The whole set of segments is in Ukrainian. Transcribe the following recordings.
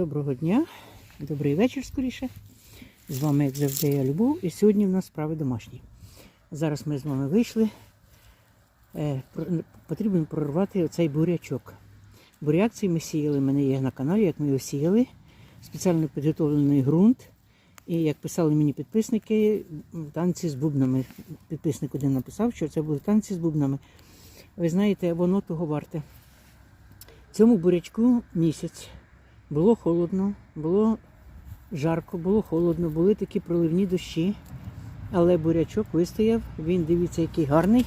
Доброго дня, добрий вечір скоріше. З вами, як завжди, я Любов. І сьогодні в нас справи домашні. Зараз ми з вами вийшли. Е, потрібно прорвати оцей бурячок. Буряк цей ми сіяли, в мене є на каналі, як ми його сіяли. Спеціально підготовлений ґрунт. І як писали мені підписники, танці з бубнами. Підписник один написав, що це були танці з бубнами. Ви знаєте, воно того варте. Цьому бурячку місяць. Було холодно, було жарко, було холодно, були такі проливні дощі. Але бурячок вистояв, він дивіться, який гарний.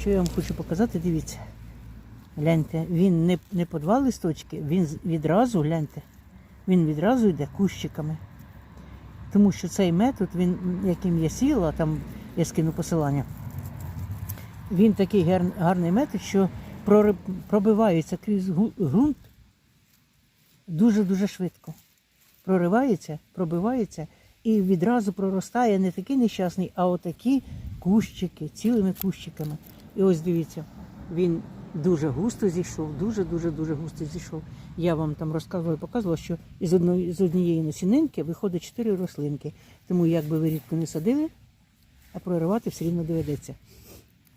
Що я вам хочу показати, дивіться. Гляньте, він не, не по два листочки, він відразу, гляньте, він відразу йде кущиками. Тому що цей метод, він, яким я сіла, там я скину посилання, він такий гарний метод, що пробивається крізь ґрунт дуже-дуже швидко. Проривається, пробивається і відразу проростає не такий нещасний, а отакі кущики, цілими кущиками. І ось дивіться, він дуже густо зійшов, дуже-дуже дуже густо зійшов. Я вам там розказувала і показувала, що із одної з однієї насінинки виходить чотири рослинки. Тому як би ви рідко не садили, а проривати все рівно доведеться.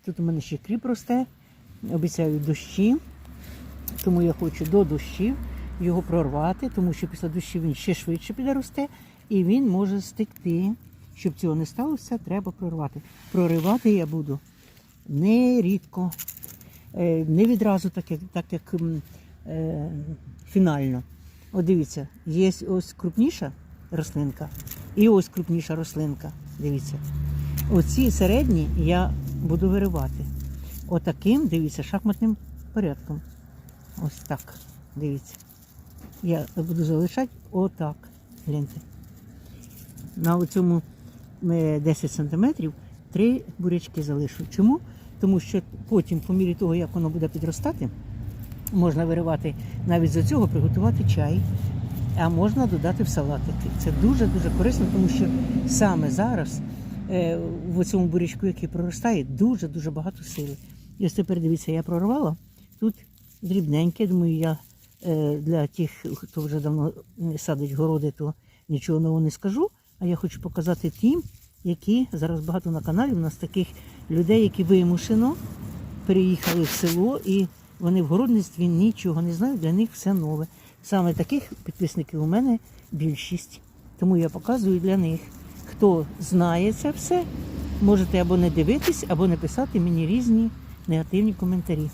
Тут у мене ще кріп росте, обіцяють дощі, тому я хочу до дощів його прорвати, тому що після дощів він ще швидше підросте і він може стекти. Щоб цього не сталося, треба прорвати. Проривати я буду не рідко, е, не відразу, так як, так як е, фінально. От дивіться, є ось крупніша рослинка і ось крупніша рослинка. Дивіться. Оці середні я буду виривати. Отаким, дивіться, шахматним порядком. Ось так. Дивіться. Я буду залишати отак. Гляньте. На цьому 10 сантиметрів три бурячки залишу. Чому? Тому що потім, по мірі того, як воно буде підростати, можна виривати навіть з цього приготувати чай, а можна додати в салатики. Це дуже-дуже корисно, тому що саме зараз е, в цьому бурячку, який проростає, дуже-дуже багато сили. Ось тепер дивіться, я прорвала. Тут дрібненьке, думаю, я для тих, хто вже давно садить городи, то нічого нового не скажу. А я хочу показати тим, які зараз багато на каналі. У нас таких людей, які вимушено переїхали в село і вони в городництві нічого не знають, для них все нове. Саме таких підписників у мене більшість. Тому я показую для них. Хто знає це все, можете або не дивитись, або не писати мені різні негативні коментарі.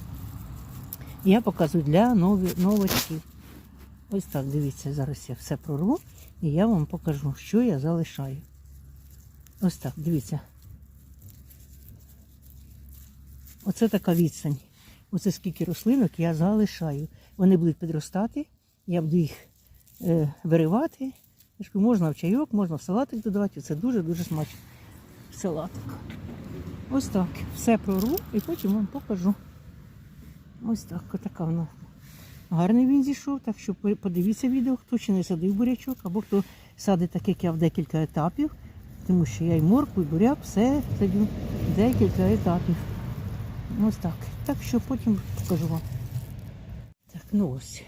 Я показую для новачків. Ось так, дивіться, зараз я все прорву і я вам покажу, що я залишаю. Ось так, дивіться. Оце така відстань. Оце скільки рослинок я залишаю. Вони будуть підростати, я буду їх е, виривати. Можна в чайок, можна в салатик додавати. Це дуже-дуже смачно. Салатик. Ось так. Все прорву і потім вам покажу. Ось так, отака вона. Гарний він зійшов, так що подивіться відео, хто ще не садив бурячок, або хто садить так, як я в декілька етапів, тому що я і моркву, і буряк, все садю декілька етапів. Ось так. Так що потім покажу вам. Так, ну ось.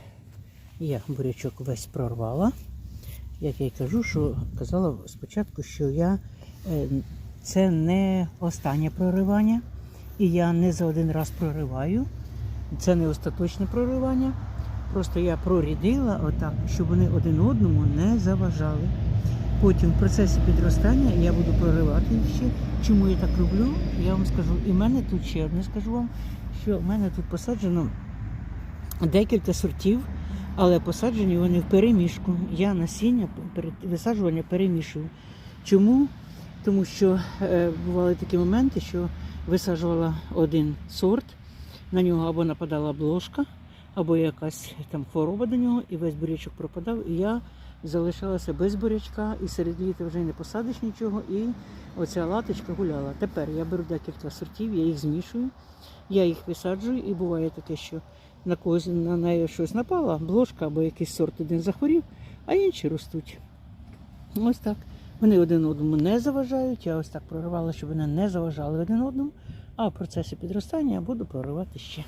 Я бурячок весь прорвала. Як я й кажу, що казала спочатку, що я е, це не останнє проривання, і я не за один раз прориваю. Це не остаточне проривання. Просто я прорідила отак, щоб вони один одному не заважали. Потім в процесі підростання я буду проривати їх ще. Чому я так роблю, я вам скажу. І в мене тут ще одне скажу вам, що в мене тут посаджено декілька сортів, але посаджені вони в перемішку. Я насіння висаджування перемішую. Чому? Тому що е, бували такі моменти, що висаджувала один сорт, на нього або нападала блошка, або якась там хвороба до нього, і весь бурячок пропадав. І я залишалася без бурячка, і серед літа вже не посадиш нічого, і оця латочка гуляла. Тепер я беру декілька сортів, я їх змішую, я їх висаджую, і буває таке, що на когось на неї щось напала, блошка або якийсь сорт один захворів, а інші ростуть. Ось так. Вони один одному не заважають. Я ось так проривала, щоб вони не заважали один одному. А в процесі підростання буду проривати ще.